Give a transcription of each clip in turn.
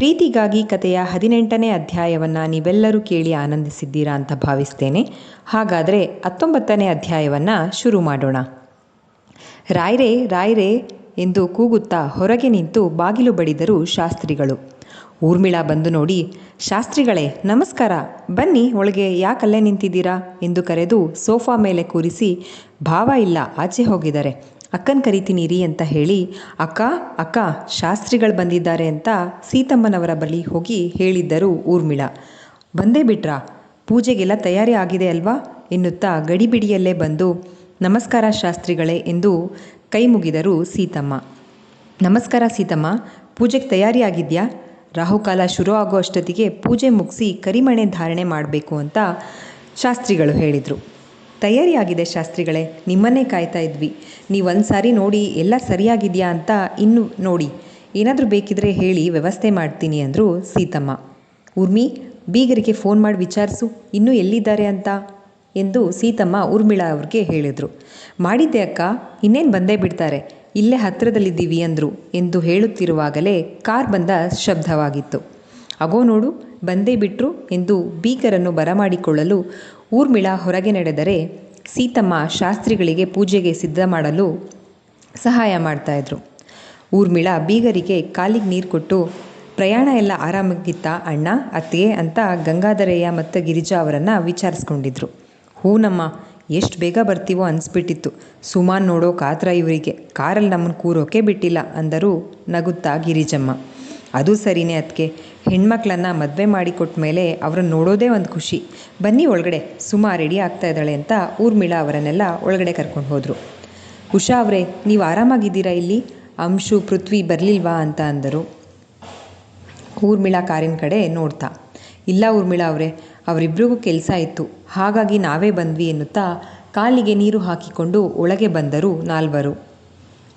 ಪ್ರೀತಿಗಾಗಿ ಕಥೆಯ ಹದಿನೆಂಟನೇ ಅಧ್ಯಾಯವನ್ನು ನೀವೆಲ್ಲರೂ ಕೇಳಿ ಆನಂದಿಸಿದ್ದೀರಾ ಅಂತ ಭಾವಿಸ್ತೇನೆ. ಹಾಗಾದರೆ ಹತ್ತೊಂಬತ್ತನೇ ಅಧ್ಯಾಯವನ್ನು ಶುರು ಮಾಡೋಣ. ರಾಯ್ರೇ ರಾಯ್ರೇ ಎಂದು ಕೂಗುತ್ತಾ ಹೊರಗೆ ನಿಂತು ಬಾಗಿಲು ಬಡಿದರು ಶಾಸ್ತ್ರಿಗಳು. ಊರ್ಮಿಳಾ ಬಂದು ನೋಡಿ, ಶಾಸ್ತ್ರಿಗಳೇ, ನಮಸ್ಕಾರ. ಬನ್ನಿ, ಒಳಗೆ ಯಾಕಲ್ಲೇ ನಿಂತಿದ್ದೀರಾ? ಎಂದು ಕರೆದು ಸೋಫಾ ಮೇಲೆ ಕೂರಿಸಿ, ಭಾವ ಇಲ್ಲ, ಆಚೆ ಹೋಗಿದ್ದಾರೆ. ಅಕ್ಕನ ಕರಿತೀನಿ ರೀ ಅಂತ ಹೇಳಿ, ಅಕ್ಕ ಅಕ್ಕ, ಶಾಸ್ತ್ರಿಗಳು ಬಂದಿದ್ದಾರೆ ಅಂತ ಸೀತಮ್ಮನವರ ಬಳಿ ಹೋಗಿ ಹೇಳಿದ್ದರು ಊರ್ಮಿಳ. ಬಂದೇ ಬಿಟ್ರಾ? ಪೂಜೆಗೆಲ್ಲ ತಯಾರಿ ಆಗಿದೆ ಅಲ್ವಾ? ಎನ್ನುತ್ತಾ ಗಡಿಬಿಡಿಯಲ್ಲೇ ಬಂದು, ನಮಸ್ಕಾರ ಶಾಸ್ತ್ರಿಗಳೇ ಎಂದು ಕೈ ಮುಗಿದರು ಸೀತಮ್ಮ. ನಮಸ್ಕಾರ ಸೀತಮ್ಮ, ಪೂಜೆಗೆ ತಯಾರಿ ಆಗಿದೆಯಾ? ರಾಹುಕಾಲ ಶುರು ಆಗೋ ಅಷ್ಟೊತ್ತಿಗೆ ಪೂಜೆ ಮುಗಿಸಿ ಕರಿಮಣೆ ಧಾರಣೆ ಮಾಡಬೇಕು ಅಂತ ಶಾಸ್ತ್ರಿಗಳು ಹೇಳಿದರು. ತಯಾರಿ ಆಗಿದೆ ಶಾಸ್ತ್ರಿಗಳೇ, ನಿಮ್ಮನ್ನೇ ಕಾಯ್ತಾ ಇದ್ವಿ. ನೀವು ಒಂದು ಸಾರಿ ನೋಡಿ, ಎಲ್ಲ ಸರಿಯಾಗಿದೆಯಾ ಅಂತ ಇನ್ನು ನೋಡಿ. ಏನಾದರೂ ಬೇಕಿದ್ರೆ ಹೇಳಿ ವ್ಯವಸ್ಥೆ ಮಾಡ್ತೀನಿ ಅಂದರು ಸೀತಮ್ಮ. ಊರ್ಮಿ, ಬೀಗರಿಗೆ ಫೋನ್ ಮಾಡಿ ವಿಚಾರಿಸು, ಇನ್ನೂ ಎಲ್ಲಿದ್ದಾರೆ ಅಂತ? ಎಂದು ಸೀತಮ್ಮ ಊರ್ಮಿಳಾ ಅವ್ರಿಗೆ ಹೇಳಿದರು. ಮಾಡಿದ್ದೆ ಅಕ್ಕ, ಇನ್ನೇನು ಬಂದೇ ಬಿಡ್ತಾರೆ, ಇಲ್ಲೇ ಹತ್ತಿರದಲ್ಲಿದ್ದೀವಿ ಅಂದರು ಎಂದು ಹೇಳುತ್ತಿರುವಾಗಲೇ ಕಾರ್ ಬಂದ ಶಬ್ದವಾಗಿತ್ತು. ಅಗೋ ನೋಡು, ಬಂದೇ ಬಿಟ್ರು ಎಂದು ಬೀಗರನ್ನು ಬರಮಾಡಿಕೊಳ್ಳಲು ಊರ್ಮಿಳಾ ಹೊರಗೆ ನಡೆದರೆ ಸೀತಮ್ಮ ಶಾಸ್ತ್ರಿಗಳಿಗೆ ಪೂಜೆಗೆ ಸಿದ್ಧ ಮಾಡಲು ಸಹಾಯ ಮಾಡ್ತಾಯಿದ್ರು ಊರ್ಮಿಳಾ ಬೀಗರಿಗೆ ಕಾಲಿಗೆ ನೀರು ಕೊಟ್ಟು, ಪ್ರಯಾಣ ಎಲ್ಲ ಆರಾಮಾಗಿತ್ತಾ ಅಣ್ಣ, ಅತ್ತಿಗೆ? ಅಂತ ಗಂಗಾಧರಯ್ಯ ಮತ್ತು ಗಿರಿಜಾ ಅವರನ್ನು ವಿಚಾರಿಸ್ಕೊಂಡಿದ್ರು. ಹೂನಮ್ಮ ಎಷ್ಟು ಬೇಗ ಬರ್ತೀವೋ ಅನಿಸ್ಬಿಟ್ಟಿತ್ತು. ಸುಮಾನ್ ನೋಡೋ ಕಾತ್ರ ಇವರಿಗೆ. ಕಾರಲ್ಲಿ ನಮ್ಮನ್ನು ಕೂರೋಕೆ ಬಿಟ್ಟಿಲ್ಲ, ಅಂದರು ನಗುತ್ತಾ ಗಿರಿಜಮ್ಮ. ಅದು ಸರಿನೇ ಅದಕ್ಕೆ ಹೆಣ್ಮಕ್ಳನ್ನ ಮದುವೆ ಮಾಡಿಕೊಟ್ಟ ಮೇಲೆ ಅವ್ರನ್ನ ನೋಡೋದೇ ಒಂದು ಖುಷಿ. ಬನ್ನಿ ಒಳಗಡೆ, ಸುಮಾ ರೆಡಿ ಆಗ್ತಾ ಇದ್ದಾಳೆ ಅಂತ ಊರ್ಮಿಳಾ ಅವರನ್ನೆಲ್ಲ ಒಳಗಡೆ ಕರ್ಕೊಂಡು ಹೋದರು. ಉಷಾ ಅವರೇ, ನೀವು ಆರಾಮಾಗಿದ್ದೀರಾ ಇಲ್ಲಿ? ಅಂಶು, ಪೃಥ್ವಿ ಬರಲಿಲ್ವಾ ಅಂತ ಅಂದರು. ಊರ್ಮಿಳಾ ಕಾರಿನ ಕಡೆ ನೋಡ್ತಾ, ಇಲ್ಲ ಊರ್ಮಿಳಾ ಅವರೇ ಅವರಿಬ್ಬರಿಗೂ ಕೆಲಸ ಇತ್ತು. ಹಾಗಾಗಿ ನಾವೇ ಬಂದ್ವಿ ಎನ್ನುತ್ತಾ ಕಾಲಿಗೆ ನೀರು ಹಾಕಿಕೊಂಡು ಒಳಗೆ ಬಂದರು ನಾಲ್ವರು.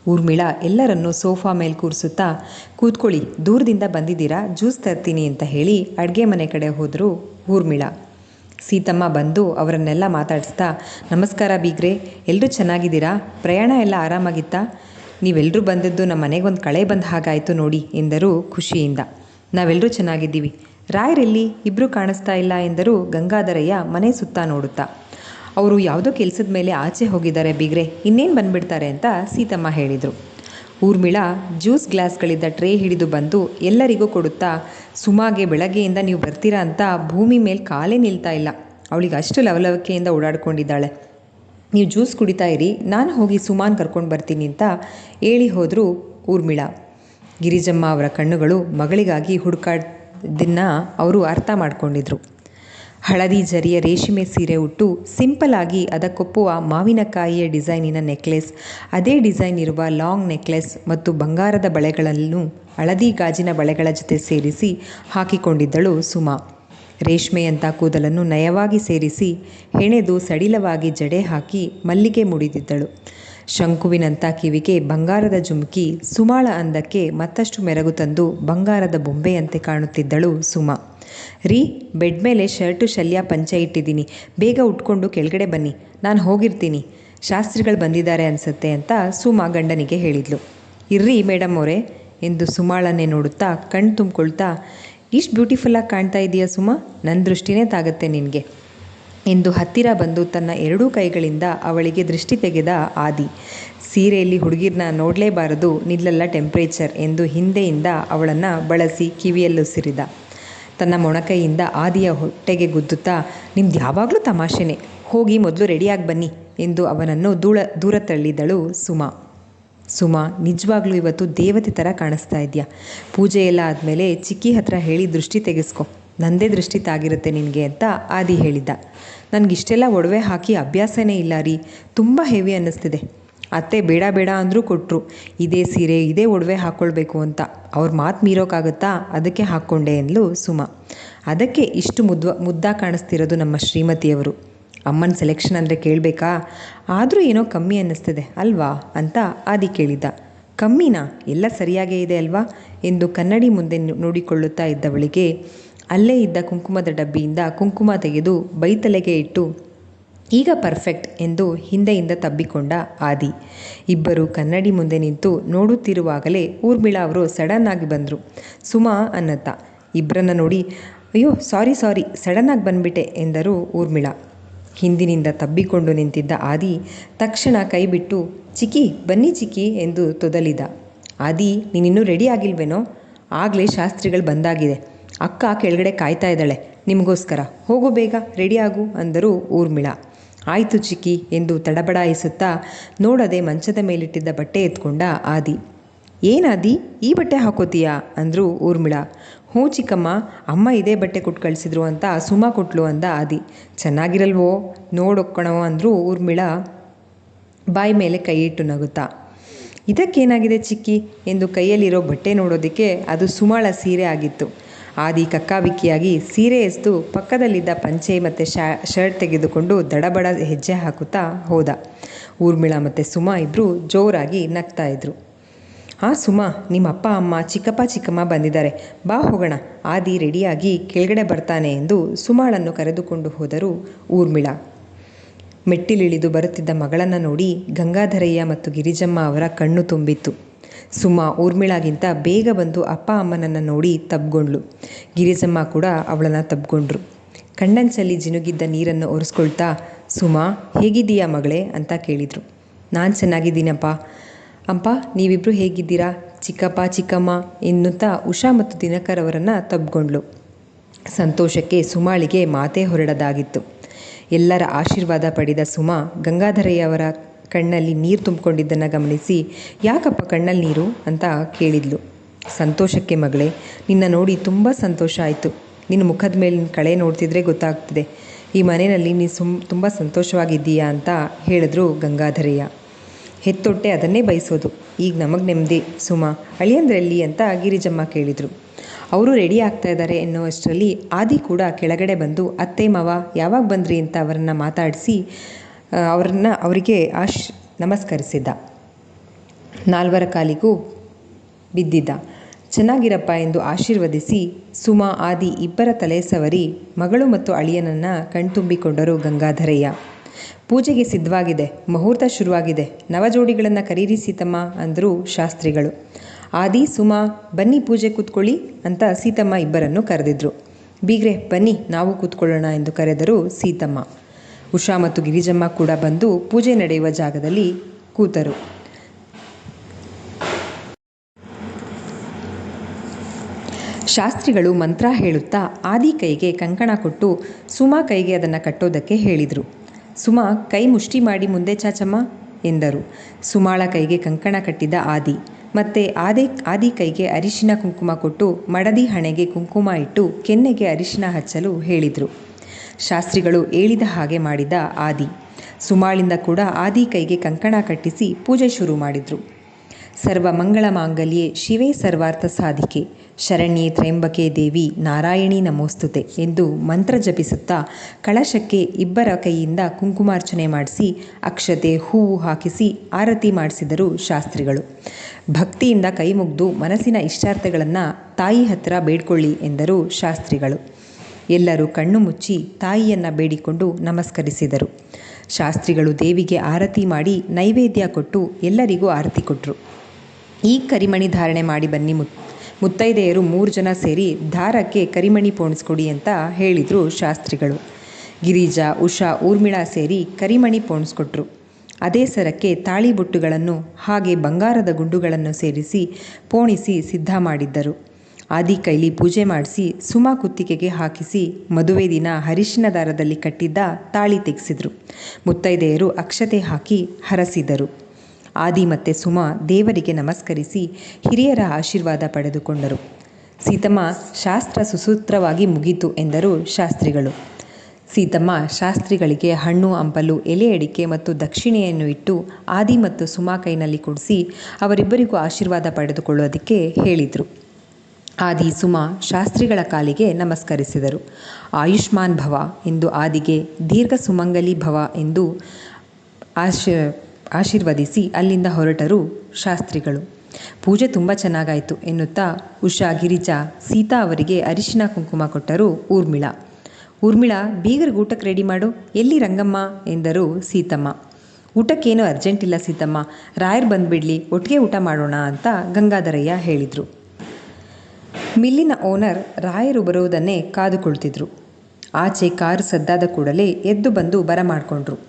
ಊರ್ಮಿಳಾ ಎಲ್ಲರನ್ನೂ ಸೋಫಾ ಮೇಲೆ ಕೂರಿಸುತ್ತಾ, ಕೂತ್ಕೊಳ್ಳಿ, ದೂರದಿಂದ ಬಂದಿದ್ದೀರಾ, ಜ್ಯೂಸ್ ತರ್ತೀನಿ ಅಂತ ಹೇಳಿ ಅಡುಗೆ ಮನೆ ಕಡೆ ಹೋದರು ಊರ್ಮಿಳಾ. ಸೀತಮ್ಮ ಬಂದು ಅವರನ್ನೆಲ್ಲ ಮಾತಾಡಿಸ್ತಾ, ನಮಸ್ಕಾರ ಬೀಗ್ರೆ ಎಲ್ಲರೂ ಚೆನ್ನಾಗಿದ್ದೀರಾ? ಪ್ರಯಾಣ ಎಲ್ಲ ಆರಾಮಾಗಿತ್ತಾ? ನೀವೆಲ್ಲರೂ ಬಂದದ್ದು ನಮ್ಮ ಮನೆಗೊಂದು ಕಳೆ ಬಂದ ಹಾಗಾಯಿತು ನೋಡಿ ಎಂದರು ಖುಷಿಯಿಂದ. ನಾವೆಲ್ಲರೂ ಚೆನ್ನಾಗಿದ್ದೀವಿ. ರಾಯರೆಲ್ಲಿ ಇಬ್ಬರೂ ಕಾಣಿಸ್ತಾ ಇಲ್ಲ ಎಂದರು ಗಂಗಾಧರಯ್ಯ ಮನೆ ಸುತ್ತ ನೋಡುತ್ತಾ. ಅವರು ಯಾವುದೋ ಕೆಲಸದ ಮೇಲೆ ಆಚೆ ಹೋಗಿದ್ದಾರೆ ಬಿಗ್ರೆ, ಇನ್ನೇನು ಬಂದ್ಬಿಡ್ತಾರೆ ಅಂತ ಸೀತಮ್ಮ ಹೇಳಿದರು. ಊರ್ಮಿಳಾ, ಜ್ಯೂಸ್ ಗ್ಲಾಸ್ಗಳಿದ್ದ ಟ್ರೇ ಹಿಡಿದು ಬಂದು ಎಲ್ಲರಿಗೂ ಕೊಡುತ್ತಾ, ಸುಮಾಗೆ ಬೆಳಗ್ಗೆಯಿಂದ ನೀವು ಬರ್ತೀರಾ ಅಂತ ಭೂಮಿ ಮೇಲೆ ಕಾಲೇ ನಿಲ್ತಾ ಇಲ್ಲ. ಅವಳಿಗೆ ಅಷ್ಟು ಲವಲವಿಕೆಯಿಂದ ಓಡಾಡ್ಕೊಂಡಿದ್ದಾಳೆ. ನೀವು ಜ್ಯೂಸ್ ಕುಡಿತಾ ಇರಿ, ನಾನು ಹೋಗಿ ಸುಮಾನ್ ಕರ್ಕೊಂಡು ಬರ್ತೀನಿ ಅಂತ ಹೇಳಿ ಹೋದರು ಊರ್ಮಿಳಾ. ಗಿರಿಜಮ್ಮ ಅವರ ಕಣ್ಣುಗಳು ಮಗಳಿಗಾಗಿ ಹುಡುಕಾಡ್ದನ್ನ ಅವರು ಅರ್ಥ ಮಾಡ್ಕೊಂಡಿದ್ರು. ಹಳದಿ ಜರಿಯ ರೇಷ್ಮೆ ಸೀರೆ ಉಟ್ಟು ಸಿಂಪಲ್ ಆಗಿ ಅದಕ್ಕೊಪ್ಪುವ ಮಾವಿನಕಾಯಿಯ ಡಿಸೈನಿನ ನೆಕ್ಲೆಸ್. ಅದೇ ಡಿಸೈನ್ ಇರುವ ಲಾಂಗ್ ನೆಕ್ಲೆಸ್ ಮತ್ತು ಬಂಗಾರದ ಬಳೆಗಳನ್ನು ಹಳದಿ ಗಾಜಿನ ಬಳೆಗಳ ಜೊತೆ ಸೇರಿಸಿ ಹಾಕಿಕೊಂಡಿದ್ದಳು ಸುಮಾ. ರೇಷ್ಮೆಯಂಥ ಕೂದಲನ್ನು ನಯವಾಗಿ ಸೇರಿಸಿ ಹೆಣೆದು ಸಡಿಲವಾಗಿ ಜಡೆ ಹಾಕಿ ಮಲ್ಲಿಗೆ ಮುಡಿದಿದ್ದಳು. ಶಂಕುವಿನಂಥ ಕಿವಿಗೆ ಬಂಗಾರದ ಜುಮ್ಕಿ ಸುಮಾಳ ಅಂದಕ್ಕೆ ಮತ್ತಷ್ಟು ಮೆರಗು ತಂದು ಬಂಗಾರದ ಬೊಂಬೆಯಂತೆ ಕಾಣುತ್ತಿದ್ದಳು ಸುಮಾ. ರೀ, ಬೆಡ್ ಮೇಲೆ ಶರ್ಟು, ಶಲ್ಯ, ಪಂಚೆ ಇಟ್ಟಿದ್ದೀನಿ. ಬೇಗ ಉಟ್ಕೊಂಡು ಕೆಳಗಡೆ ಬನ್ನಿ. ನಾನು ಹೋಗಿರ್ತೀನಿ. ಶಾಸ್ತ್ರಿಗಳು ಬಂದಿದ್ದಾರೆ ಅನಿಸುತ್ತೆ ಅಂತ ಸುಮಾ ಗಂಡನಿಗೆ ಹೇಳಿದ್ಲು. ಇರ್ರಿ ಮೇಡಮ್ ಅವರೇ, ಎಂದು ಸುಮಾಳನ್ನೇ ನೋಡುತ್ತಾ ಕಣ್ಣು ತುಂಬಿಕೊಳ್ತಾ, ಇಷ್ಟು ಬ್ಯೂಟಿಫುಲ್ಲಾಗಿ ಕಾಣ್ತಾ ಇದೆಯಾ ಸುಮಾ? ನನ್ನ ದೃಷ್ಟಿನೇ ತಾಗತ್ತೆ ನಿನಗೆ. ಎಂದು ಹತ್ತಿರ ಬಂದು ತನ್ನ ಎರಡೂ ಕೈಗಳಿಂದ ಅವಳಿಗೆ ದೃಷ್ಟಿ ತೆಗೆದ ಆದಿ. ಸೀರೆಯಲ್ಲಿ ಹುಡುಗಿರನ್ನ ನೋಡಲೇಬಾರದು, ನಿಲ್ಲಲ್ಲ ಟೆಂಪ್ರೇಚರ್ ಎಂದು ಹಿಂದೆಯಿಂದ ಅವಳನ್ನು ಬಳಸಿ ಕಿವಿಯಲ್ಲುಸಿರಿದ. ತನ್ನ ಮೊಣಕೈಯಿಂದ ಆದಿಯ ಹೊಟ್ಟೆಗೆ ಗುದ್ದುತ್ತಾ ನಿಮ್ದು ಯಾವಾಗಲೂ ತಮಾಷೆನೆ, ಹೋಗಿ ಮೊದಲು ರೆಡಿಯಾಗಿ ಬನ್ನಿ, ಎಂದು ಅವನನ್ನು ದೂಳ, ದೂರ ತಳ್ಳಿದಳು ಸುಮಾ. ಸುಮಾ, ನಿಜವಾಗ್ಲೂ ಇವತ್ತು ದೇವತೆ ಥರ ಕಾಣಿಸ್ತಾ ಇದೆಯಾ? ಪೂಜೆ ಎಲ್ಲ ಆದಮೇಲೆ ಚಿಕ್ಕಿ ಹತ್ರ ಹೇಳಿ ದೃಷ್ಟಿ ತೆಗೆಸ್ಕೊ, ನಂದೇ ದೃಷ್ಟಿ ತಾಗಿರುತ್ತೆ ನಿನಗೆ, ಅಂತ ಆದಿ ಹೇಳಿದ್ದ. ನನಗಿಷ್ಟೆಲ್ಲ ಒಡವೆ ಹಾಕಿ ಅಭ್ಯಾಸನೇ ಇಲ್ಲ ರೀ, ತುಂಬ ಹೆವಿ ಅನ್ನಿಸ್ತಿದೆ. ಅತ್ತೆ ಬೇಡ ಬೇಡ ಅಂದರೂ ಕೊಟ್ಟರು ಇದೇ ಸೀರೆ, ಇದೇ ಒಡವೆ ಹಾಕ್ಕೊಳ್ಬೇಕು ಅಂತ. ಅವ್ರ ಮಾತು ಮೀರೋಕ್ಕಾಗುತ್ತಾ ಅದಕ್ಕೆ ಹಾಕ್ಕೊಂಡೆ ಎಂದ್ಲು ಸುಮ. ಅದಕ್ಕೆ ಇಷ್ಟು ಮುದ್ವ, ಮುದ್ದ ಕಾಣಿಸ್ತಿರೋದು ನಮ್ಮ ಶ್ರೀಮತಿಯವರು. ಅಮ್ಮನ ಸೆಲೆಕ್ಷನ್ ಅಂದರೆ ಕೇಳಬೇಕಾ? ಆದರೂ ಏನೋ ಕಮ್ಮಿ ಅನ್ನಿಸ್ತಿದೆ, ಅಲ್ವಾ? ಅಂತ ಆದಿ ಕೇಳಿದ ಕಮ್ಮಿನಾ? ಎಲ್ಲ ಸರಿಯಾಗೇ ಇದೆ ಅಲ್ವಾ? ಎಂದು ಕನ್ನಡಿ ಮುಂದೆ ನೋಡಿಕೊಳ್ಳುತ್ತಾ ಇದ್ದವಳಿಗೆ ಅಲ್ಲೇ ಇದ್ದ ಕುಂಕುಮದ ಡಬ್ಬಿಯಿಂದ ಕುಂಕುಮ ತೆಗೆದು ಬೈತಲೆಗೆ ಇಟ್ಟು ಈಗ ಪರ್ಫೆಕ್ಟ್ ಎಂದು ಹಿಂದೆಯಿಂದ ತಬ್ಬಿಕೊಂಡ ಆದಿ. ಇಬ್ಬರು ಕನ್ನಡಿ ಮುಂದೆ ನಿಂತು ನೋಡುತ್ತಿರುವಾಗಲೇ ಊರ್ಮಿಳಾ ಅವರು ಸಡನ್ ಆಗಿ ಬಂದರು. ಸುಮಾ ಅನ್ನತ್ತ. ಇಬ್ಬರನ್ನ ನೋಡಿ, ಅಯ್ಯೋ, ಸಾರಿ ಸಾರಿ ಸಡನ್ನಾಗಿ ಬಂದ್ಬಿಟ್ಟೆ ಎಂದರು ಊರ್ಮಿಳಾ. ಹಿಂದಿನಿಂದ ತಬ್ಬಿಕೊಂಡು ನಿಂತಿದ್ದ ಆದಿ ತಕ್ಷಣ ಕೈಬಿಟ್ಟು ಚಿಕ್ಕಿ, ಬನ್ನಿ ಚಿಕ್ಕಿ ಎಂದು ತೊದಲಿದ. ಆದಿ, ನೀನಿನ್ನೂ ರೆಡಿ ಆಗಿಲ್ವೇನೋ? ಆಗಲೇ ಶಾಸ್ತ್ರಿಗಳು ಬಂದಾಗಿದೆ. ಅಕ್ಕ ಕೆಳಗಡೆ ಕಾಯ್ತಾ ಇದ್ದಾಳೆ. ನಿಮಗೋಸ್ಕರ. ಹೋಗು ಬೇಗ, ರೆಡಿ ಆಗು ಅಂದರು ಊರ್ಮಿಳಾ. ಆಯಿತು ಚಿಕ್ಕಿ ಎಂದು ತಡಬಡಾಯಿಸುತ್ತಾ ನೋಡದೆ ಮಂಚದ ಮೇಲಿಟ್ಟಿದ್ದ ಬಟ್ಟೆ ಎತ್ಕೊಂಡ ಆದಿ. ಏನಾದಿ ಈ ಬಟ್ಟೆ ಹಾಕೋತೀಯಾ? ಅಂದರು ಊರ್ಮಿಳ. ಹ್ಞೂ ಚಿಕ್ಕಮ್ಮ, ಅಮ್ಮ ಇದೇ ಬಟ್ಟೆ ಕೊಟ್ಟು ಕಳಿಸಿದ್ರು ಅಂತ ಸುಮಾ ಕೊಟ್ಲು ಅಂದ ಆದಿ. ಚೆನ್ನಾಗಿರಲ್ವೋ? ನೋಡೋಕ್ಕಣೋ ಅಂದರು ಊರ್ಮಿಳ ಬಾಯಿ ಮೇಲೆ ಕೈ ಇಟ್ಟು ನಗುತ್ತಾ. ಇದಕ್ಕೇನಾಗಿದೆ ಚಿಕ್ಕಿ? ಎಂದು ಕೈಯಲ್ಲಿರೋ ಬಟ್ಟೆ ನೋಡೋದಕ್ಕೆ ಅದು ಸುಮಾಳ ಸೀರೆ ಆಗಿತ್ತು. ಆದಿ ಕಕ್ಕಾಬಿಕ್ಕಿಯಾಗಿ ಸೀರೆ ಎಸ್ದು ಪಕ್ಕದಲ್ಲಿದ್ದ ಪಂಚೆ ಮತ್ತು ಶಾ, ಶರ್ಟ್ ತೆಗೆದುಕೊಂಡು ದಡಬಡ ಹೆಜ್ಜೆ ಹಾಕುತ್ತಾ ಹೋದ. ಊರ್ಮಿಳಾ ಮತ್ತು ಸುಮಾ ಇಬ್ಬರು ಜೋರಾಗಿ ನಗ್ತಾ ಇದ್ರು. ಆ ಸುಮಾ, ನಿಮ್ಮ ಅಪ್ಪ, ಅಮ್ಮ, ಚಿಕ್ಕಪ್ಪ, ಚಿಕ್ಕಮ್ಮ ಬಂದಿದ್ದಾರೆ. ಬಾ ಹೋಗೋಣ. ಆದಿ ರೆಡಿಯಾಗಿ ಕೆಳಗಡೆ ಬರ್ತಾನೆ ಎಂದು ಸುಮಾಳನ್ನು ಕರೆದುಕೊಂಡು ಹೋದರು ಊರ್ಮಿಳಾ. ಮೆಟ್ಟಿಲಿಳಿದು ಬರುತ್ತಿದ್ದ ಮಗಳನ್ನು ನೋಡಿ ಗಂಗಾಧರಯ್ಯ ಮತ್ತು ಗಿರಿಜಮ್ಮ ಅವರ ಕಣ್ಣು ತುಂಬಿತ್ತು. ಸುಮಾ ಊರ್ಮಿಳಾಗಿಂತ ಬೇಗ ಬಂದು ಅಪ್ಪ ಅಮ್ಮನನ್ನು ನೋಡಿ ತಬ್ಗೊಂಡ್ಳು. ಗಿರಿಜಮ್ಮ ಕೂಡ ಅವಳನ್ನು ತಬ್ಕೊಂಡ್ರು ಕಣ್ಣಂಚಲ್ಲಿ ಜಿನುಗಿದ್ದ ನೀರನ್ನು ಒರೆಸ್ಕೊಳ್ತಾ, ಸುಮಾ, ಹೇಗಿದ್ದೀಯಾ ಮಗಳೇ? ಅಂತ ಕೇಳಿದರು. ನಾನು ಚೆನ್ನಾಗಿದ್ದೀನಪ್ಪ. ಅಪ್ಪ ನೀವಿಬ್ಬರು ಹೇಗಿದ್ದೀರಾ? ಚಿಕ್ಕಪ್ಪ, ಚಿಕ್ಕಮ್ಮ, ಎನ್ನುತ್ತಾ ಉಷಾ ಮತ್ತು ದಿನಕರ್ ಅವರನ್ನು ತಬ್ಗೊಂಡ್ಳು. ಸಂತೋಷಕ್ಕೆ ಸುಮಾಳಿಗೆ ಮಾತೇ ಹೊರಡದಾಗಿತ್ತು. ಎಲ್ಲರ ಆಶೀರ್ವಾದ ಪಡೆದ ಸುಮಾ ಗಂಗಾಧರಯ್ಯವರ ಕಣ್ಣಲ್ಲಿ ನೀರು ತುಂಬಿಕೊಂಡಿದ್ದನ್ನು ಗಮನಿಸಿ, ಯಾಕಪ್ಪ ಕಣ್ಣಲ್ಲಿ ನೀರು? ಅಂತ ಕೇಳಿದ್ಲು. ಸಂತೋಷಕ್ಕೆ ಮಗಳೇ, ನಿನ್ನ ನೋಡಿ ತುಂಬ ಸಂತೋಷ ಆಯಿತು. ನಿನ್ನ ಮುಖದ ಮೇಲಿನ ಕಳೆ ನೋಡ್ತಿದ್ರೆ ಗೊತ್ತಾಗ್ತಿದೆ. ಈ ಮನೆಯಲ್ಲಿ ನೀ ಸುಮ್, ತುಂಬ ಸಂತೋಷವಾಗಿದ್ದೀಯಾ? ಅಂತ ಹೇಳಿದ್ರು ಗಂಗಾಧರಯ್ಯ. ಹೆತ್ತೊಟ್ಟೆ ಅದನ್ನೇ ಬಯಸೋದು. ಈಗ ನಮಗೆ ನೆಮ್ಮದಿ ಸುಮ ಅಳಿಯಂದ್ರಲ್ಲಿ ಅಂತ ಗಿರಿಜಮ್ಮ ಕೇಳಿದರು. ಅವರು ರೆಡಿ ಆಗ್ತಾ ಇದ್ದಾರೆ ಎನ್ನುವಷ್ಟರಲ್ಲಿ ಆದಿ ಕೂಡ ಕೆಳಗಡೆ ಬಂದು, ಅತ್ತೆ ಮಾವ, ಯಾವಾಗ ಬಂದ್ರಿ? ಅಂತ ಅವರನ್ನು ಮಾತಾಡಿಸಿ ಅವರನ್ನು ಅವರಿಗೆ ಆಶ್ ನಮಸ್ಕರಿಸಿದ್ದ ನಾಲ್ವರ ಕಾಲಿಗೂ ಬಿದ್ದಿದ್ದ. ಚೆನ್ನಾಗಿರಪ್ಪ ಎಂದು ಆಶೀರ್ವದಿಸಿ ಸುಮಾ ಆದಿ ಇಬ್ಬರ ತಲೆ ಸವರಿ ಮಗಳು ಮತ್ತು ಅಳಿಯನನ್ನು ಕಣ್ತುಂಬಿಕೊಂಡರು ಗಂಗಾಧರಯ್ಯ. ಪೂಜೆಗೆ ಸಿದ್ಧವಾಗಿದೆ. ಮುಹೂರ್ತ ಶುರುವಾಗಿದೆ. ನವಜೋಡಿಗಳನ್ನು ಕರೀರಿ ಸೀತಮ್ಮ ಅಂದರು ಶಾಸ್ತ್ರಿಗಳು. ಆದಿ, ಸುಮಾ, ಬನ್ನಿ ಪೂಜೆ ಕೂತ್ಕೊಳ್ಳಿ ಅಂತ ಸೀತಮ್ಮ ಇಬ್ಬರನ್ನು ಕರೆದಿದ್ರು. ಬೀಗ್ರೆ, ಬನ್ನಿ, ನಾವು ಕೂತ್ಕೊಳ್ಳೋಣ ಎಂದು ಕರೆದರು ಸೀತಮ್ಮ. ಉಷಾ ಮತ್ತು ಗಿರಿಜಮ್ಮ ಕೂಡ ಬಂದು ಪೂಜೆ ನಡೆಯುವ ಜಾಗದಲ್ಲಿ ಕೂತರು. ಶಾಸ್ತ್ರಿಗಳು ಮಂತ್ರ ಹೇಳುತ್ತಾ ಆದಿ ಕೈಗೆ ಕಂಕಣ ಕೊಟ್ಟು ಸುಮಾ ಕೈಗೆ ಅದನ್ನು ಕಟ್ಟೋದಕ್ಕೆ ಹೇಳಿದರು. ಸುಮಾ, ಕೈ ಮುಷ್ಟಿ ಮಾಡಿ ಮುಂದೆ ಚಾಚಮ್ಮ ಎಂದರು. ಸುಮಾಳ ಕೈಗೆ ಕಂಕಣ ಕಟ್ಟಿದ ಆದಿ, ಮತ್ತೆ ಆದಿ ಆದಿ ಕೈಗೆ ಅರಿಶಿನ ಕುಂಕುಮ ಕೊಟ್ಟು ಮಡದಿ ಹಣೆಗೆ ಕುಂಕುಮ ಇಟ್ಟು ಕೆನ್ನೆಗೆ ಅರಿಶಿನ ಹಚ್ಚಲು ಹೇಳಿದರು. ಶಾಸ್ತ್ರಿಗಳು ಹೇಳಿದ ಹಾಗೆ ಮಾಡಿದ ಆದಿ. ಸುಮಾಳಿಂದ ಕೂಡ ಆದಿ ಕೈಗೆ ಕಂಕಣ ಕಟ್ಟಿಸಿ ಪೂಜೆ ಶುರು ಮಾಡಿದರು. ಸರ್ವ ಮಂಗಳ ಮಾಂಗಲ್ಯೆ ಶಿವೇ ಸರ್ವಾರ್ಥ ಸಾಧಿಕೆ. ಶರಣ್ಯೆ ತ್ರಯಂಬಕೆ ದೇವಿ ನಾರಾಯಣಿ ನಮೋಸ್ತುತೆ ಎಂದು ಮಂತ್ರ ಜಪಿಸುತ್ತಾ ಕಳಶಕ್ಕೆ ಇಬ್ಬರ ಕೈಯಿಂದ ಕುಂಕುಮಾರ್ಚನೆ ಮಾಡಿಸಿ ಅಕ್ಷತೆ ಹೂವು ಹಾಕಿಸಿ ಆರತಿ ಮಾಡಿಸಿದರು ಶಾಸ್ತ್ರಿಗಳು. ಭಕ್ತಿಯಿಂದ ಕೈ ಮುಗ್ದು ಮನಸ್ಸಿನ ಇಷ್ಟಾರ್ಥಗಳನ್ನು ತಾಯಿ ಹತ್ತಿರ ಬೇಡ್ಕೊಳ್ಳಿ ಎಂದರು ಶಾಸ್ತ್ರಿಗಳು. ಎಲ್ಲರೂ ಕಣ್ಣು ಮುಚ್ಚಿ ತಾಯಿಯನ್ನು ಬೇಡಿಕೊಂಡು ನಮಸ್ಕರಿಸಿದರು. ಶಾಸ್ತ್ರಿಗಳು ದೇವಿಗೆ ಆರತಿ ಮಾಡಿ ನೈವೇದ್ಯ ಕೊಟ್ಟು ಎಲ್ಲರಿಗೂ ಆರತಿ ಕೊಟ್ಟರು ಈ ಕರಿಮಣಿ ಧಾರಣೆ ಮಾಡಿ ಬನ್ನಿ ಮುತ್, ಮುತ್ತೈದೆಯರು ಮೂರು ಜನ ಸೇರಿ ದಾರಕ್ಕೆ ಕರಿಮಣಿ ಪೋಣಿಸ್ಕೊಡಿ ಅಂತ ಹೇಳಿದರು ಶಾಸ್ತ್ರಿಗಳು. ಗಿರಿಜಾ, ಉಷಾ, ಊರ್ಮಿಳಾ ಸೇರಿ ಕರಿಮಣಿ ಪೋಣಿಸ್ಕೊಟ್ರು. ಅದೇ ಸರಕ್ಕೆ ತಾಳಿ ಬೊಟ್ಟುಗಳನ್ನು ಹಾಗೆ ಬಂಗಾರದ ಗುಂಡುಗಳನ್ನು ಸೇರಿಸಿ ಪೋಣಿಸಿ ಸಿದ್ಧ ಮಾಡಿದ್ದರು. ಆದಿ ಕೈಲಿ ಪೂಜೆ ಮಾಡಿಸಿ ಸುಮಾ ಕುತ್ತಿಗೆಗೆ ಹಾಕಿಸಿ ಮದುವೆ ದಿನ ಹರಿಶಿನ ದಾರದಲ್ಲಿ ಕಟ್ಟಿದ್ದ ತಾಳಿ ತೆಗೆಸಿದ್ರು. ಮುತ್ತೈದೆಯರು ಅಕ್ಷತೆ ಹಾಕಿ ಹರಸಿದರು. ಆದಿ ಮತ್ತು ಸುಮಾ ದೇವರಿಗೆ ನಮಸ್ಕರಿಸಿ ಹಿರಿಯರ ಆಶೀರ್ವಾದ ಪಡೆದುಕೊಂಡರು. ಸೀತಮ್ಮ ಶಾಸ್ತ್ರ ಸುಸೂತ್ರವಾಗಿ ಮುಗಿತು ಎಂದರು ಶಾಸ್ತ್ರಿಗಳು. ಸೀತಮ್ಮ ಶಾಸ್ತ್ರಿಗಳಿಗೆ ಹಣ್ಣು, ಹಂಪಲು, ಎಲೆ ಅಡಿಕೆ ಮತ್ತು ದಕ್ಷಿಣೆಯನ್ನು ಇಟ್ಟು ಆದಿ ಮತ್ತು ಸುಮಾ ಕೈನಲ್ಲಿ ಕೊಡಿಸಿ ಅವರಿಬ್ಬರಿಗೂ ಆಶೀರ್ವಾದ ಪಡೆದುಕೊಳ್ಳೋದಕ್ಕೆ ಹೇಳಿದರು. ಆದಿ ಸುಮ ಶಾಸ್ತ್ರಿಗಳ ಕಾಲಿಗೆ ನಮಸ್ಕರಿಸಿದರು. ಆಯುಷ್ಮಾನ್ ಭವ ಎಂದು ಆದಿಗೆ ದೀರ್ಘ ಸುಮಂಗಲಿ ಭವ ಎಂದು ಆಶೀ, ಆಶೀರ್ವದಿಸಿ ಅಲ್ಲಿಂದ ಹೊರಟರು ಶಾಸ್ತ್ರಿಗಳು. ಪೂಜೆ ತುಂಬ ಚೆನ್ನಾಗಾಯಿತು ಎನ್ನುತ್ತಾ ಉಷಾ, ಗಿರಿಜಾ, ಸೀತಾ ಅವರಿಗೆ ಅರಿಶಿನ ಕುಂಕುಮ ಕೊಟ್ಟರು ಊರ್ಮಿಳಾ. ಊರ್ಮಿಳಾ, ಬೀಗರಿಗೆ ಊಟಕ್ಕೆ ರೆಡಿ ಮಾಡು, ಎಲ್ಲಿ ರಂಗಮ್ಮ? ಎಂದರು ಸೀತಮ್ಮ. ಊಟಕ್ಕೇನು ಅರ್ಜೆಂಟ್ ಇಲ್ಲ ಸೀತಮ್ಮ. ರಾಯರ್ ಬಂದುಬಿಡ್ಲಿ, ಒಟ್ಟಿಗೆ ಊಟ ಮಾಡೋಣ ಅಂತ ಗಂಗಾಧರಯ್ಯ ಹೇಳಿದರು. ಮಿಲ್ಲಿನ ಓನರ್ ರಾಯರು ಬರುವುದನ್ನೇ ಕಾದು ಕುಳಿತಿದ್ರು ಆಚೆ ಕಾರು ಸದ್ದಾದ ಕೂಡಲೇ ಎದ್ದು ಬಂದು ಬರಮಾಡಿಕೊಂಡ್ರು.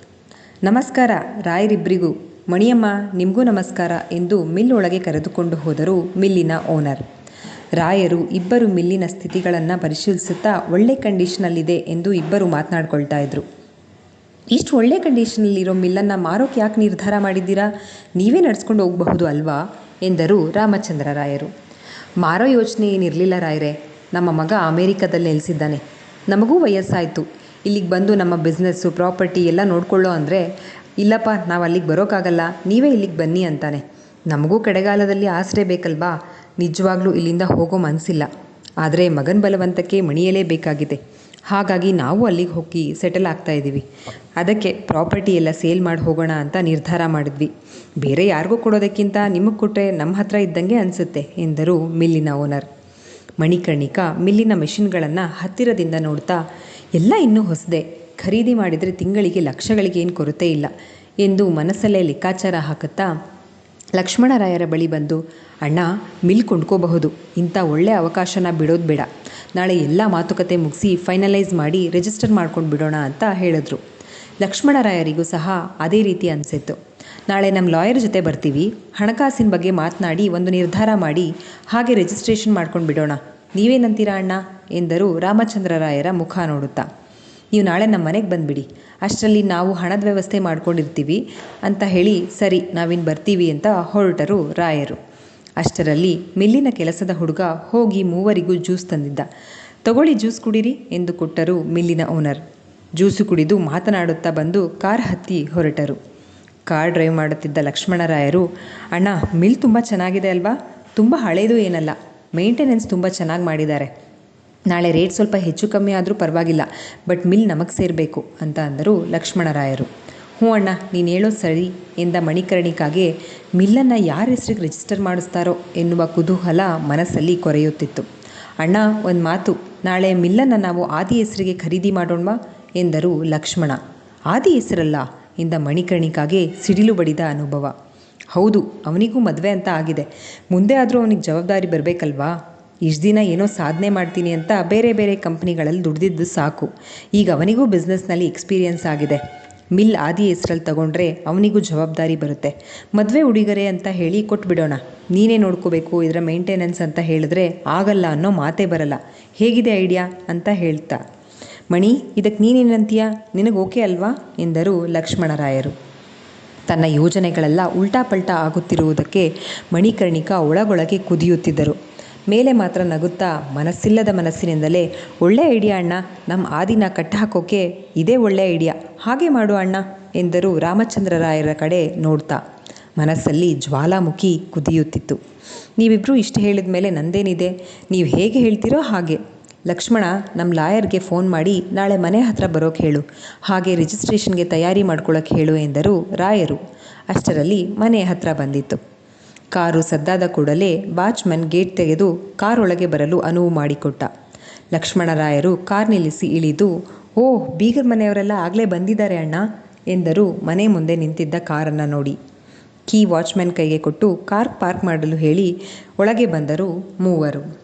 ನಮಸ್ಕಾರ ರಾಯರಿಬ್ಬರಿಗೂ ಮಣಿಯಮ್ಮ ನಿಮಗೂ ನಮಸ್ಕಾರ ಎಂದು ಮಿಲ್ ಒಳಗೆ ಕರೆದುಕೊಂಡು ಹೋದರು ಮಿಲ್ಲಿನ ಓನರ್. ರಾಯರು ಇಬ್ಬರು ಮಿಲ್ಲಿನ ಸ್ಥಿತಿಗಳನ್ನು ಪರಿಶೀಲಿಸುತ್ತಾ ಒಳ್ಳೆ ಕಂಡೀಷನಲ್ಲಿದೆ ಎಂದು ಇಬ್ಬರು ಮಾತನಾಡ್ಕೊಳ್ತಾ ಇದ್ರು. ಇಷ್ಟು ಒಳ್ಳೆ ಕಂಡೀಷನಲ್ಲಿರೋ ಮಿಲ್ಲನ್ನು ಮಾರೋಕೆ ಯಾಕೆ ನಿರ್ಧಾರ ಮಾಡಿದ್ದೀರಾ? ನೀವೇ ನಡೆಸ್ಕೊಂಡು ಹೋಗಬಹುದು ಅಲ್ವಾ? ಎಂದರು ರಾಮಚಂದ್ರ ರಾಯರು. ಮಾರೋ ಯೋಚನೆ ಏನಿರಲಿಲ್ಲ ರಾಯ್ರೆ. ನಮ್ಮ ಮಗ ಅಮೇರಿಕಾದಲ್ಲಿ ನೆಲೆಸಿದ್ದಾನೆ. ನಮಗೂ ವಯಸ್ಸಾಯಿತು. ಇಲ್ಲಿಗೆ ಬಂದು ನಮ್ಮ ಬಿಸ್ನೆಸ್ಸು, ಪ್ರಾಪರ್ಟಿ ಎಲ್ಲ ನೋಡಿಕೊಳ್ಳೋ ಅಂದರೆ, ಇಲ್ಲಪ್ಪ, ನಾವು ಅಲ್ಲಿಗೆ ಬರೋಕ್ಕಾಗಲ್ಲ ನೀವೇ ಇಲ್ಲಿಗೆ ಬನ್ನಿ ಅಂತಾನೆ. ನಮಗೂ ಕಡೆಗಾಲದಲ್ಲಿ ಆಸರೆ ಬೇಕಲ್ವಾ? ನಿಜವಾಗ್ಲೂ ಇಲ್ಲಿಂದ ಹೋಗೋ ಮನಸ್ಸಿಲ್ಲ ಆದರೆ ಮಗನ ಬಲವಂತಕ್ಕೆ ಮಣಿಯಲೇಬೇಕಾಗಿದೆ ಹಾಗಾಗಿ ನಾವು ಅಲ್ಲಿಗೆ ಹೋಗಿ ಸೆಟಲ್ ಆಗ್ತಾ ಇದ್ದೀವಿ. ಅದಕ್ಕೆ ಪ್ರಾಪರ್ಟಿ ಎಲ್ಲ ಸೇಲ್ ಮಾಡಿ ಹೋಗೋಣ ಅಂತ ನಿರ್ಧಾರ ಮಾಡಿದ್ವಿ. ಬೇರೆ ಯಾರಿಗೂ ಕೊಡೋದಕ್ಕಿಂತ ನಿಮಗೆ ಕೊಟ್ಟರೆ ನಮ್ಮ ಹತ್ರ ಇದ್ದಂಗೆ ಅನಿಸುತ್ತೆ, ಎಂದರು ಮಿಲ್ಲಿನ ಓನರ್ ಮಣಿಕರ್ಣಿಕಾ ಮಿಲ್ಲಿನ ಮೆಷಿನ್ಗಳನ್ನು ಹತ್ತಿರದಿಂದ ನೋಡ್ತಾ, ಎಲ್ಲ ಇನ್ನೂ ಹೊಸದೆ. ಖರೀದಿ ಮಾಡಿದರೆ ತಿಂಗಳಿಗೆ ಲಕ್ಷಗಳಿಗೆ ಏನು ಕೊರತೆ ಇಲ್ಲ, ಎಂದು ಮನಸ್ಸಲ್ಲೇ ಲೆಕ್ಕಾಚಾರ ಹಾಕುತ್ತಾ ಲಕ್ಷ್ಮಣರಾಯರ ಬಳಿ ಬಂದು, ಅಣ್ಣ ಮಿಲ್ ಕೊಂಡ್ಕೋಬಹುದು ಇಂಥ ಒಳ್ಳೆ ಅವಕಾಶನ ಬಿಡೋದು ಬೇಡ. ನಾಳೆ ಎಲ್ಲ ಮಾತುಕತೆ ಮುಗಿಸಿ ಫೈನಲೈಸ್ ಮಾಡಿ ರಿಜಿಸ್ಟರ್ ಮಾಡ್ಕೊಂಡು ಬಿಡೋಣ ಅಂತ ಹೇಳಿದ್ರು. ಲಕ್ಷ್ಮಣರಾಯರಿಗೂ ಸಹ ಅದೇ ರೀತಿ ಅನಿಸಿತ್ತು. ನಾಳೆ ನಮ್ಮ ಲಾಯರ್ ಜೊತೆ ಬರ್ತೀವಿ. ಹಣಕಾಸಿನ ಬಗ್ಗೆ ಮಾತನಾಡಿ ಒಂದು ನಿರ್ಧಾರ ಮಾಡಿ ಹಾಗೆ ರಿಜಿಸ್ಟ್ರೇಷನ್ ಮಾಡ್ಕೊಂಡು ಬಿಡೋಣ. ನೀವೇನಂತೀರಾ ಅಣ್ಣ? ಎಂದರು ರಾಮಚಂದ್ರರಾಯರ ಮುಖ ನೋಡುತ್ತಾ. ನೀವು ನಾಳೆ ನಮ್ಮ ಮನೆಗೆ ಬಂದುಬಿಡಿ. ಅಷ್ಟರಲ್ಲಿ ನಾವು ಹಣದ ವ್ಯವಸ್ಥೆ ಮಾಡ್ಕೊಂಡಿರ್ತೀವಿ ಅಂತ ಹೇಳಿ ಸರಿ ನಾವಿನ್ನು ಬರ್ತೀವಿ ಅಂತ ಹೊರಟರು ರಾಯರು. ಅಷ್ಟರಲ್ಲಿ ಮಿಲ್ಲಿನ ಕೆಲಸದ ಹುಡುಗ ಹೋಗಿ ಮೂವರಿಗೂ ಜ್ಯೂಸ್ ತಂದಿದ್ದ. ತಗೊಳ್ಳಿ ಜ್ಯೂಸ್ ಕುಡೀರಿ ಎಂದು ಕೊಟ್ಟರು ಮಿಲ್ಲಿನ ಓನರ್. ಜ್ಯೂಸು ಕುಡಿದು ಮಾತನಾಡುತ್ತಾ ಬಂದು ಕಾರ್ ಹತ್ತಿ ಹೊರಟರು. ಕಾರ್ ಡ್ರೈವ್ ಮಾಡುತ್ತಿದ್ದ ಲಕ್ಷ್ಮಣರಾಯರು ಅಣ್ಣ, ಮಿಲ್ ತುಂಬ ಚೆನ್ನಾಗಿದೆ ಅಲ್ವಾ? ತುಂಬ ಹಳೇದು ಏನಲ್ಲ. ಮೇಂಟೆನೆನ್ಸ್ ತುಂಬ ಚೆನ್ನಾಗಿ ಮಾಡಿದ್ದಾರೆ. ನಾಳೆ ರೇಟ್ ಸ್ವಲ್ಪ ಹೆಚ್ಚು ಕಮ್ಮಿ ಆದರೂ ಪರವಾಗಿಲ್ಲ ಬಟ್ ಮಿಲ್ ನಮಗೆ ಸೇರಬೇಕು ಅಂತ ಅಂದರು ಲಕ್ಷ್ಮಣರಾಯರು. ಹ್ಞೂ ಅಣ್ಣ, ನೀನು ಹೇಳೋದು ಸರಿ ಎಂದ ಮಣಿಕರ್ಣಿಕಾಗೆ ಮಿಲ್ಲನ್ನು ಯಾರ ಹೆಸರಿಗೆ ರಿಜಿಸ್ಟರ್ ಮಾಡಿಸ್ತಾರೋ ಎನ್ನುವ ಕುತೂಹಲ ಮನಸ್ಸಲ್ಲಿ ಕೊರೆಯುತ್ತಿತ್ತು. ಅಣ್ಣ, ಒಂದು ಮಾತು, ನಾಳೆ ಮಿಲ್ಲನ್ನು ನಾವು ಆದಿ ಹೆಸರಿಗೆ ಖರೀದಿ ಮಾಡೋಣವಾ? ಎಂದರು ಲಕ್ಷ್ಮಣ. ಆದಿ ಹೆಸರಲ್ಲ, ಎಂದ ಮಣಿಕರ್ಣಿಕಾಗೆ ಸಿಡಿಲು ಬಡಿದ ಅನುಭವ. ಹೌದು, ಅವನಿಗೂ ಮದುವೆ ಅಂತ ಆಗಿದೆ. ಮುಂದೆ ಆದರೂ ಅವನಿಗೆ ಜವಾಬ್ದಾರಿ ಬರಬೇಕಲ್ವಾ? ಇಷ್ಟು ದಿನ ಏನೋ ಸಾಧನೆ ಮಾಡ್ತೀನಿ ಅಂತ ಬೇರೆ ಬೇರೆ ಕಂಪ್ನಿಗಳಲ್ಲಿ ದುಡ್ದಿದ್ದು ಸಾಕು. ಈಗ ಅವನಿಗೂ ಬಿಸ್ನೆಸ್ನಲ್ಲಿ ಎಕ್ಸ್ಪೀರಿಯನ್ಸ್ ಆಗಿದೆ. ಮಿಲ್ ಆದಿ ಹೆಸ್ರಲ್ಲಿ ತಗೊಂಡ್ರೆ ಅವನಿಗೂ ಜವಾಬ್ದಾರಿ ಬರುತ್ತೆ. ಮದುವೆ ಉಡುಗೊರೆ ಅಂತ ಹೇಳಿ ಕೊಟ್ಬಿಡೋಣ. ನೀನೇ ನೋಡ್ಕೋಬೇಕು, ಇದರ ಮೇಂಟೆನೆನ್ಸ್ ಅಂತ ಹೇಳಿದ್ರೆ ಆಗಲ್ಲ ಅನ್ನೋ ಮಾತೇ ಬರಲ್ಲ. ಹೇಗಿದೆ ಐಡಿಯಾ ಅಂತ ಹೇಳ್ತಾ. ಮಣಿ ಇದಕ್ಕೆ ನೀನೇನಂತೀಯ? ನಿನಗೆ ಓಕೆ ಅಲ್ವಾ? ಎಂದರು ಲಕ್ಷ್ಮಣರಾಯರು. ತನ್ನ ಯೋಜನೆಗಳೆಲ್ಲ ಉಲ್ಟಾ ಪಲ್ಟಾ ಆಗುತ್ತಿರುವುದಕ್ಕೆ ಮಣಿಕರ್ಣಿಕಾ ಒಳಗೊಳಗೆ ಕುದಿಯುತ್ತಿದ್ದರು. ಮೇಲೆ ಮಾತ್ರ ನಗುತ್ತಾ ಮನಸ್ಸಿಲ್ಲದ ಮನಸ್ಸಿನಿಂದಲೇ, ಒಳ್ಳೆ ಐಡಿಯಾ ಅಣ್ಣ ನಮ್ಮ ಆದಿನ ಕಟ್ಟಹಾಕೋಕೆ ಇದೇ ಒಳ್ಳೆ ಐಡಿಯಾ, ಹಾಗೆ ಮಾಡು ಅಣ್ಣ, ಎಂದರು ರಾಮಚಂದ್ರರಾಯರ ಕಡೆ ನೋಡ್ತಾ. ಮನಸ್ಸಲ್ಲಿ ಜ್ವಾಲಾಮುಖಿ ಕುದಿಯುತ್ತಿತ್ತು. ನೀವಿಬ್ಬರೂ ಇಷ್ಟು ಹೇಳಿದ ಮೇಲೆ ನಂದೇನಿದೆ? ನೀವು ಹೇಗೆ ಹೇಳ್ತೀರೋ ಹಾಗೆ. ಲಕ್ಷ್ಮಣ ನಮ್ಮ ಲಾಯರ್ಗೆ ಫೋನ್ ಮಾಡಿ ನಾಳೆ ಮನೆ ಹತ್ರ ಬರೋಕೆ ಹೇಳು. ಹಾಗೆ ರಿಜಿಸ್ಟ್ರೇಷನ್ಗೆ ತಯಾರಿ ಮಾಡ್ಕೊಳ್ಳೋಕೆ ಹೇಳು, ಎಂದರು ರಾಯರು. ಅಷ್ಟರಲ್ಲಿ ಮನೆ ಹತ್ರ ಬಂದಿತ್ತು. ಕಾರು ಸದ್ದಾದ ಕೂಡಲೇ ವಾಚ್ಮನ್ ಗೇಟ್ ತೆಗೆದು ಕಾರೊಳಗೆ ಬರಲು ಅನುವು ಮಾಡಿಕೊಟ್ಟ. ಲಕ್ಷ್ಮಣರಾಯರು ಕಾರ್ ನಿಲ್ಲಿಸಿ ಇಳಿದು, ಓ, ಬೀಗರ್ ಮನೆಯವರೆಲ್ಲ ಆಗಲೇ ಬಂದಿದ್ದಾರೆ ಅಣ್ಣ, ಎಂದರು ಮನೆ ಮುಂದೆ ನಿಂತಿದ್ದ ಕಾರನ್ನು ನೋಡಿ. ಕೀ ವಾಚ್ಮನ್ ಕೈಗೆ ಕೊಟ್ಟು ಕಾರ್ ಪಾರ್ಕ್ ಮಾಡಲು ಹೇಳಿ ಒಳಗೆ ಬಂದರು ಮೂವರು.